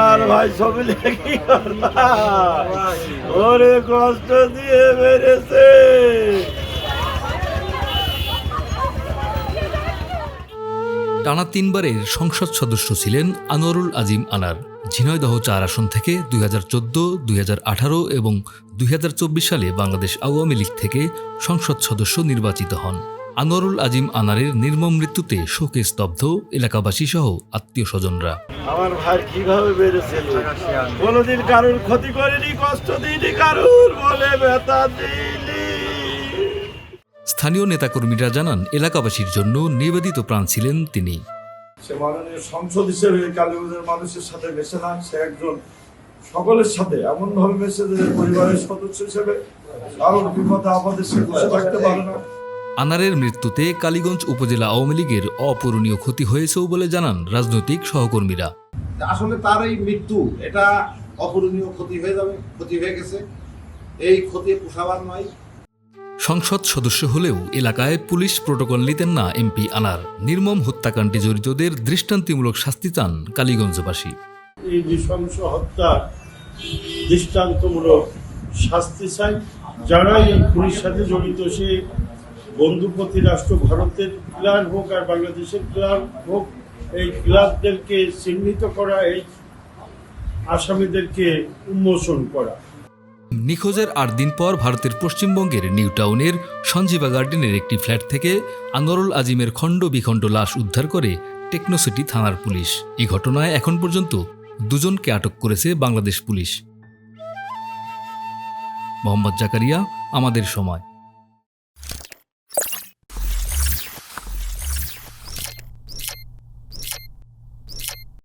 আর ভাই ছবি ওরে কষ্ট দিয়ে মেরেছে। টানা তিনবারের সংসদ সদস্য ছিলেন আনোয়ারুল আজিম আনার। ঝিনয়দহ চার আসন থেকে দুই হাজার চোদ্দ দুই হাজার আঠারো এবং দুই হাজার চব্বিশ সালে বাংলাদেশ আওয়ামী লীগ থেকে সংসদ সদস্য নির্বাচিত হন। আনোয়ারুল আজিম আনারের নির্মম মৃত্যুতে শোকে স্তব্ধ এলাকাবাসী সহ আত্মীয় স্বজনরা। আমার ভাই কীভাবে কোনোদিন কারোর ক্ষতি করেনি কষ্ট দিইনি কারোর বলে ব্যথা দিইনি। স্থানীয় নেতাকর্মীরা জানান এলাকাবাসীর জন্য নিবেদিত প্রাণ ছিলেন তিনি। সে মাননীয় সংসদ হিসেবে কালীগঞ্জের মানুষের সাথে মেশে না সে একজন সকলের সাথে এমন ভাবে মেশে যে পরিবারের সদস্য হিসেবে কারোর বিপদে আপদে সে বসে থাকতে পারে না। আনারের মৃত্যুতে কালীগঞ্জ উপজেলা আওয়ামী লীগের অপূরণীয় ক্ষতি হয়েছেও বলে জানান রাজনৈতিক সহকর্মীরা। আসলে তার এই মৃত্যু এটা অপূরণীয় ক্ষতি হয়ে যাবে ক্ষতি হয়ে গেছে। এই ক্ষতি পোষাবার নয়। সংসদ সদস্য হলেও এলাকায় পুলিশ প্রোটোকল নিতেন না এমপি আনার। নির্মম হত্যাকাণ্ডে জড়িতদের দৃষ্টান্তিমূলক শাস্তি চান কালীগঞ্জবাসী। এই নৃশংস হত্যা দৃষ্টান্তমূলক শাস্তি চাই। যারা এই খুনির সাথে জড়িত সে বন্ধুপতি রাষ্ট্র ভারতের ক্লাব হোক আর বাংলাদেশের ক্লাব হোক, এই ক্লাবদেরকে চিহ্নিত করা, এই আসামিদেরকে উন্মোচন করা। নিখোঁজের আট দিন পর ভারতের পশ্চিমবঙ্গের নিউ টাউনের সঞ্জীবা গার্ডেনের একটি ফ্ল্যাট থেকে আনোয়ারুল আজিমের খণ্ড বিখণ্ড লাশ উদ্ধার করে টেকনোসিটি থানার পুলিশ। এই ঘটনায় এখন পর্যন্ত দুজনকে আটক করেছে বাংলাদেশ পুলিশ। মোহাম্মদ জাকারিয়া, আমাদের সময়।